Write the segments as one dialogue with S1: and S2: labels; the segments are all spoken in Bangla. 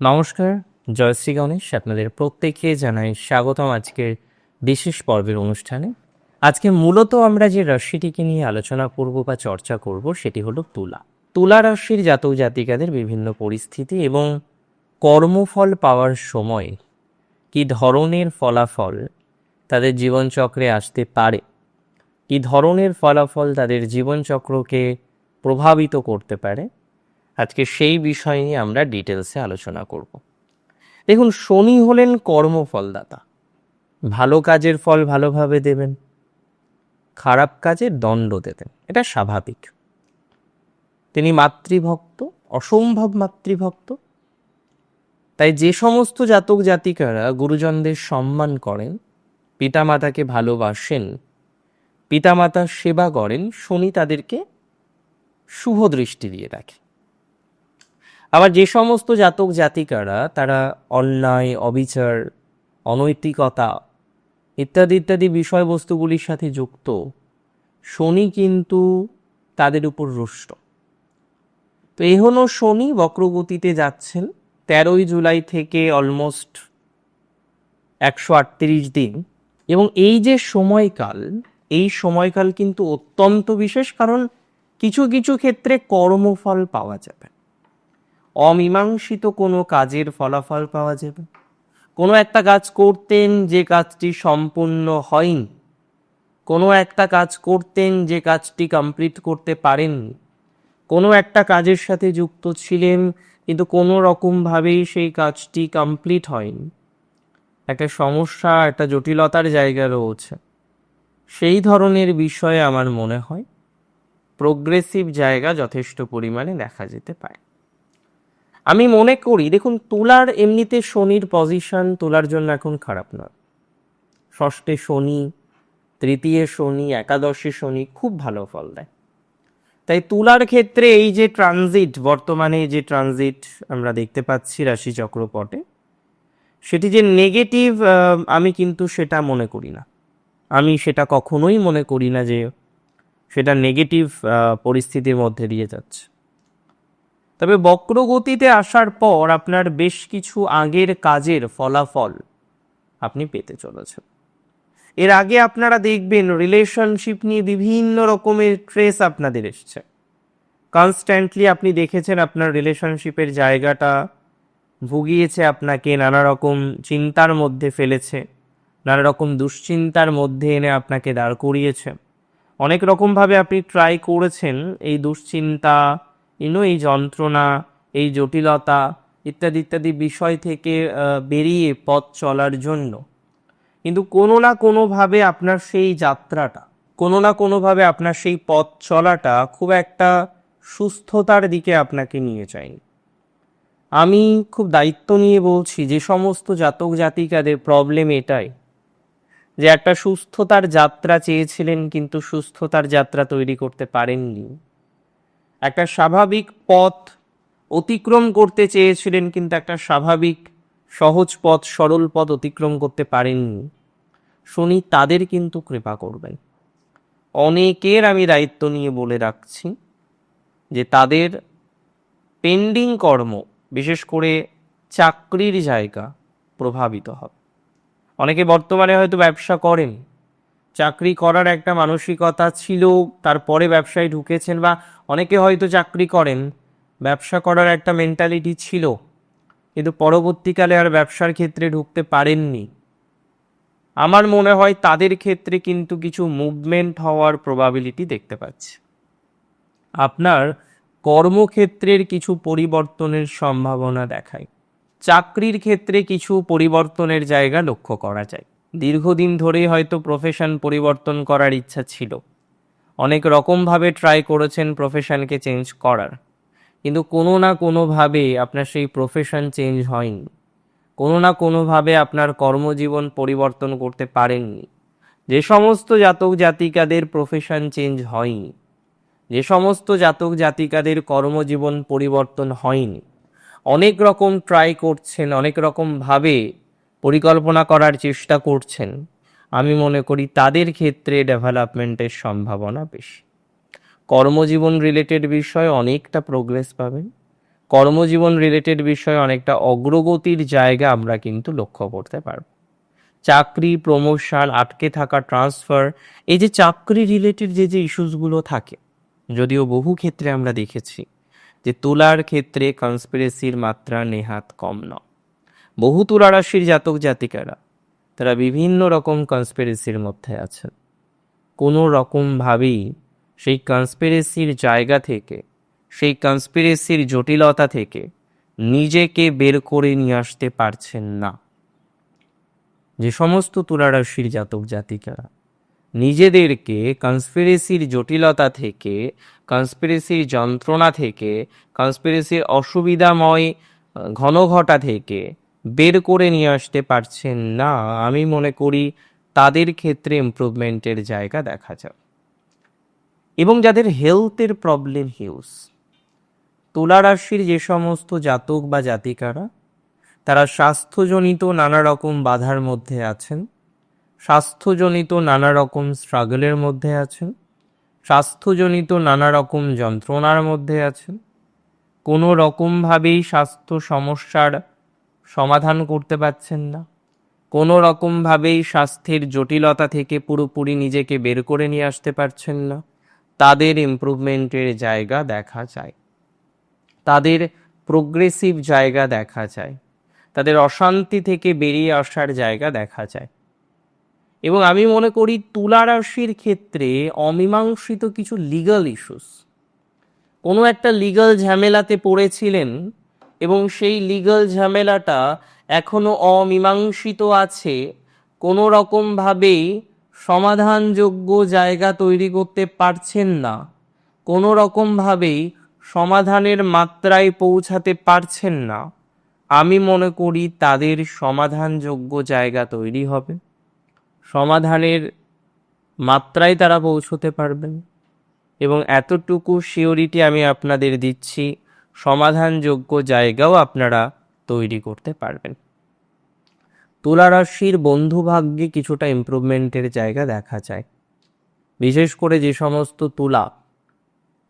S1: নমস্কার জয়শ্রী গণেশ আপনাদের প্রত্যেককে জানাই স্বাগতম আজকের বিশেষ পর্বের অনুষ্ঠানে। আজকে মূলত আমরা যে রাশিটিকে নিয়ে আলোচনা করব বা চর্চা করব সেটি হলো তুলা। তুলা রাশির জাতক জাতিকাদের বিভিন্ন পরিস্থিতি এবং কর্মফল পাওয়ার সময় কি ধরনের ফলাফল তাদের জীবনচক্রে আসতে পারে, কি ধরনের ফলাফল তাদের জীবনচক্রকে প্রভাবিত করতে পারে আজকে সেই বিষয় নিয়ে আমরা ডিটেলসে আলোচনা করব। দেখুন, শনি হলেন কর্মফলদাতা। ভালো কাজের ফল ভালোভাবে দেবেন। খারাপ কাজের দণ্ড দেবেন। এটা স্বাভাবিক। তিনি মাতৃভক্ত, অসম্ভব মাতৃভক্ত। তাই যে সমস্ত জাতক জাতিকারা গুরুজনদের সম্মান করেন, পিতামাতাকে ভালোবাসেন, পিতামাতার সেবা করেন, শনি তাদেরকে শুভ দৃষ্টি দিয়ে রাখে আবার যে সমস্ত জাতক জাতিকারা, তারা অন্যায়, অবিচার, অনৈতিকতা ইত্যাদি ইত্যাদি বিষয়বস্তুগুলির সাথে যুক্ত, শনি কিন্তু তাদের উপর রুষ্ট। তো এখনও শনি বক্রগতিতে যাচ্ছেন। তেরোই জুলাই থেকে অলমোস্ট একশো আটত্রিশ দিন। এবং এই যে সময়কাল, এই সময়কাল কিন্তু অত্যন্ত বিশেষ, কারণ কিছু কিছু ক্ষেত্রে কর্মফল পাওয়া যাবে। অমীমাংসিত কোনো কাজের ফলাফল পাওয়া যাবে? কোনো একটা কাজ করতেন যে কাজটি সম্পূর্ণ হয়নি। কোনো একটা কাজ করতেন যে কাজটি কমপ্লিট করতে পারেননি। কোনো একটা কাজের সাথে যুক্ত ছিলেন, কিন্তু কোনো রকমভাবেই সেই কাজটি কমপ্লিট হয়নি। একটা সমস্যা, একটা জটিলতার জায়গা রয়েছে। সেই ধরনের বিষয়ে আমার মনে হয় প্রোগ্রেসিভ জায়গা যথেষ্ট পরিমাণে দেখা যেতে পারে। আমি মনে করি, দেখুন, তুলার এমনিতে শনির পজিশন তোলার জন্য এখন খারাপ নয় ষষ্ঠে শনি, তৃতীয় শনি, একাদশে শনি খুব ভালো ফল দেয়। তাই তুলার ক্ষেত্রে এই যে ট্রানজিট বর্তমানে যে ট্রানজিট আমরা দেখতে পাচ্ছি রাশি চক্রপটে সেটি যে নেগেটিভ আমি কিন্তু সেটা মনে করি না। আমি সেটা কখনোই মনে করি না যে সেটা নেগেটিভ পরিস্থিতির মধ্যে দিয়ে যাচ্ছে। তবে বক্রগতিতে আসার পর আপনার বেশ কিছু আগের কাজের ফলাফল আপনি পেতে চলেছেন। এর আগে আপনারা দেখবেন রিলেশনশিপ নিয়ে বিভিন্ন রকমের ট্রেস আপনাদের এসছে। কনস্ট্যান্টলি আপনি দেখেছেন আপনার রিলেশনশিপের জায়গাটা ভুগিয়েছে আপনাকে, নানা রকম চিন্তার মধ্যে ফেলেছে, নানা রকম দুশ্চিন্তার মধ্যে এনে আপনাকে দাঁড় করিয়েছে। অনেক রকমভাবে আপনি ট্রাই করেছেন এই দুশ্চিন্তা ইনো এই যন্ত্রণা, এই জটিলতা ইত্যাদি ইত্যাদি বিষয় থেকে বেরিয়ে পথ চলার জন্য। কিন্তু কোনো না কোনোভাবে আপনার সেই যাত্রাটা, কোনো না কোনোভাবে আপনার সেই পথ চলাটা খুব একটা সুস্থতার দিকে আপনাকে নিয়ে যায়নি। আমি খুব দায়িত্ব নিয়ে বলছি, যে সমস্ত জাতক জাতিকাদের প্রবলেম এটাই, যে একটা সুস্থতার যাত্রা চেয়েছিলেন কিন্তু সুস্থতার যাত্রা তৈরি করতে পারেননি। একটা স্বাভাবিক পথ অতিক্রম করতে চেয়েছিলেন, কিন্তু একটা স্বাভাবিক, সহজ পথ, সরল পথ অতিক্রম করতে পারেননি। শনি, তাদের কিন্তু কৃপা করবেন। অনেকের আমি দায়িত্ব নিয়ে বলে রাখছি যে, তাদের পেন্ডিং কর্ম, বিশেষ করে চাকরির জায়গা প্রভাবিত হবে। অনেকে বর্তমানে হয়তো ব্যবসা করেন চাকরি করার একটা মানসিকতা ছিল, তারপরে ব্যবসায় ঢুকেছেন বা অনেকে হয়তো চাকরি করেন, ব্যবসা করার একটা মেন্টালিটি ছিল, কিন্তু পরবর্তীকালে আর ব্যবসার ক্ষেত্রে ঢুকতে পারেননি। আমার মনে হয় তাদের ক্ষেত্রে কিন্তু কিছু মুভমেন্ট হওয়ার প্রবাবিলিটি দেখতে পাচ্ছি। আপনার কর্মক্ষেত্রের কিছু পরিবর্তনের সম্ভাবনা দেখায়। চাকরির ক্ষেত্রে কিছু পরিবর্তনের জায়গা লক্ষ্য করা যায়। দীর্ঘদিন ধরেই হয়তো প্রফেশন পরিবর্তন করার ইচ্ছা ছিল। অনেক রকমভাবে ট্রাই করেছেন প্রফেশনকে চেঞ্জ করার। কিন্তু কোনো না কোনোভাবে আপনার সেই প্রফেশন চেঞ্জ হয়নি। কোনো না কোনোভাবে আপনার কর্মজীবন পরিবর্তন করতে পারেননি। যে সমস্ত জাতক জাতিকাদের প্রফেশন চেঞ্জ হয়নি। যে সমস্ত জাতক জাতিকাদের কর্মজীবন পরিবর্তন হয়নি। অনেক রকম ট্রাই করছেন, অনেক রকমভাবে পরিকল্পনা করার চেষ্টা করছেন। আমি মনে করি তাদের ক্ষেত্রে ডেভেলপমেন্টের সম্ভাবনা বেশি। কর্মজীবন রিলেটেড বিষয়ে অনেকটা প্রোগ্রেস পাবেন কর্মজীবন রিলেটেড বিষয়ে অনেকটা অগ্রগতির জায়গা আমরা কিন্তু লক্ষ্য করতে পারব। চাকরি প্রমোশন আটকে থাকা ট্রান্সফার এই যে চাকরি রিলেটেড যে যে ইস্যুসগুলো থাকে, যদিও বহু ক্ষেত্রে আমরা দেখেছি যে তোলার ক্ষেত্রে কনস্পিরেসির মাত্রা নেহাত কম নয়। বহু তুলারাশির জাতক জাতিকারা, তারা বিভিন্ন রকম কনস্পিরেসির মধ্যে আছেন। কোনো রকমভাবেই সেই কনস্পিরেসির জায়গা থেকে, সেই কনস্পিরেসির জটিলতা থেকে নিজেকে বের করে নিয়ে আসতে পারছেন না। যে সমস্ত তুলারাশির জাতক জাতিকারা, নিজেদেরকে কনস্পিরেসির জটিলতা থেকে কনস্পিরেসির যন্ত্রণা থেকে কনস্পিরেসির অসুবিধাময় ঘনঘটা থেকে বের করে নিয়ে আসতে পারছেন না। আমি মনে করি তাদের ক্ষেত্রে ইমপ্রুভমেন্টের জায়গা দেখা যাবে এবং যাদের হেলথের প্রবলেম হিউজ তুলা রাশির যে সমস্ত জাতক বা জাতিকারা, তারা স্বাস্থ্যজনিত নানা রকম বাধার মধ্যে আছেন, স্বাস্থ্যজনিত নানা রকম স্ট্রাগলের মধ্যে আছেন, স্বাস্থ্যজনিত নানা রকম যন্ত্রণার মধ্যে আছেন, কোনো রকমভাবেই স্বাস্থ্য সমস্যার সমাধান করতে পারছেন না। কোনো রকমভাবেই স্বাস্থ্যের জটিলতা থেকে পুরোপুরি নিজেকে বের করে নিয়ে আসতে পারছেন না। তাদের ইমপ্রুভমেন্টের জায়গা দেখা যায়। তাদের প্রোগ্রেসিভ জায়গা দেখা যায়। তাদের অশান্তি থেকে বেরিয়ে আসার জায়গা দেখা যায়। এবং আমি মনে করি তুলা রাশির ক্ষেত্রে অমীমাংসিত কিছু লিগাল ইস্যুস কোনো একটা লিগাল ঝামেলাতে পড়েছিলেন এবং সেই লিগাল ঝামেলাটা এখনও অমীমাংসিত আছে, কোনো রকমভাবেই সমাধানযোগ্য জায়গা তৈরি করতে পারছেন না, কোনো রকমভাবেই সমাধানের মাত্রায় পৌঁছাতে পারছেন না। আমি মনে করি তাদের সমাধানযোগ্য জায়গা তৈরি হবে, সমাধানের মাত্রায় তারা পৌঁছতে পারবেন। এবং এতটুকু শিওরিটি আমি আপনাদের দিচ্ছি। সমাধানযোগ্য জায়গাও আপনারা তৈরি করতে পারবেন। তুলা রাশির বন্ধু কিছুটা ইমপ্রুভমেন্টের জায়গা দেখা যায়। বিশেষ করে যে সমস্ত তুলা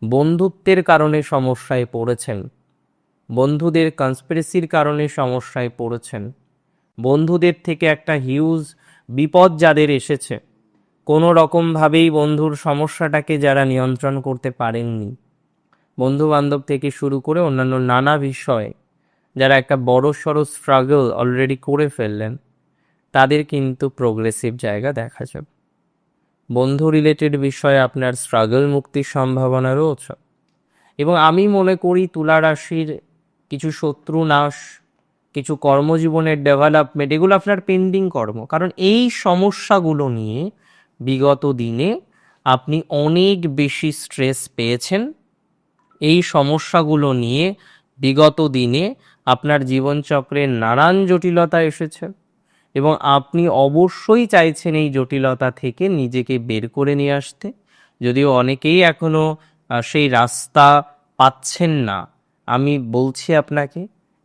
S1: বন্ধুত্বের কারণে সমস্যায় পড়েছেন, বন্ধুদের কনস্পিরেসির কারণে সমস্যায় পড়েছেন, বন্ধুদের থেকে একটা হিউজ বিপদ যাদের এসেছে, কোনো রকমভাবেই বন্ধুর সমস্যাটাকে যারা নিয়ন্ত্রণ করতে পারেননি বন্ধু বান্ধব থেকে শুরু করে অন্যান্য নানা বিষয়ে যারা একটা বড় সড়ো স্ট্রাগল অলরেডি করে ফেললেন, তাদের কিন্তু প্রোগ্রেসিভ জায়গা দেখা যাবে। বন্ধু রিলেটেড বিষয়ে আপনার স্ট্রাগল মুক্তির সম্ভাবনা রয়েছে এবং আমি মনে করি তুলা রাশির কিছু শত্রু নাশ, কিছু কর্মজীবনের ডেভেলপমেন্ট এগুলো আপনার পেন্ডিং কর্ম। কারণ এই সমস্যাগুলো নিয়ে বিগত দিনে আপনি অনেক বেশি স্ট্রেস পেয়েছেন। এই সমস্যাগুলো নিয়ে বিগত দিনে আপনার জীবনচক্রে নানান জটিলতা এসেছে এবং আপনি অবশ্যই চাইছেন এই জটিলতা থেকে নিজেকে বের করে নিয়ে আসতে। যদিও অনেকেই এখনও আহ, সেই রাস্তা পাচ্ছেন না। আমি বলছি আপনাকে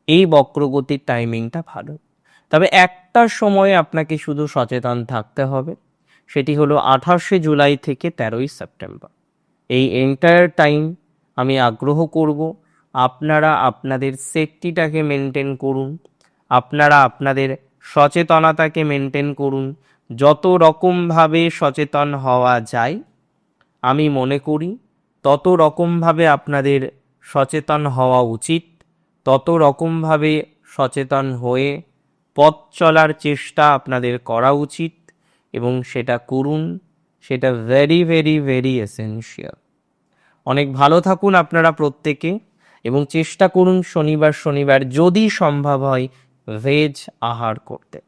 S1: এই বক্রগতির টাইমিংটা ভালো। তবে একটা সময়ে আপনাকে শুধু সচেতন থাকতে হবে সেটি হলো আঠাশে জুলাই থেকে তেরোই সেপ্টেম্বর। এই এন্টায়ার টাইম আমি আগ্রহ করব আপনারা আপনাদের সেফটিটাকে মেনটেন করুন। আপনারা আপনাদের সচেতনতাকে মেনটেন করুন। যত রকমভাবে সচেতন হওয়া যায়, আমি মনে করি তত রকমভাবে আপনাদের সচেতন হওয়া উচিত, তত রকমভাবে সচেতন হয়ে পথ চলার চেষ্টা আপনাদের করা উচিত এবং সেটা করুন। সেটা ভেরি ভেরি ভেরি এসেনশিয়াল অনেক ভালো থাকুন আপনারা প্রত্যেকে এবং চেষ্টা করুন শনিবার শনিবার যদি সম্ভব হয় ভেজ আহার করতে।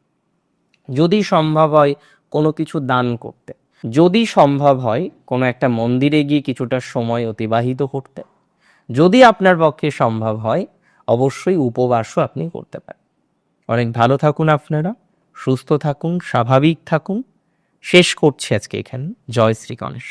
S1: যদি সম্ভব হয় কোনো কিছু দান করতে। যদি সম্ভব হয় কোনো একটা মন্দিরে গিয়ে কিছুটা সময় অতিবাহিত করতে। যদি আপনার পক্ষে সম্ভব হয়, অবশ্যই উপবাসও আপনি করতে পারেন। অনেক ভালো থাকুন আপনারা, সুস্থ থাকুন, স্বাভাবিক থাকুন। শেষ করছি আজকে এখানে। জয় শ্রী গণেশ।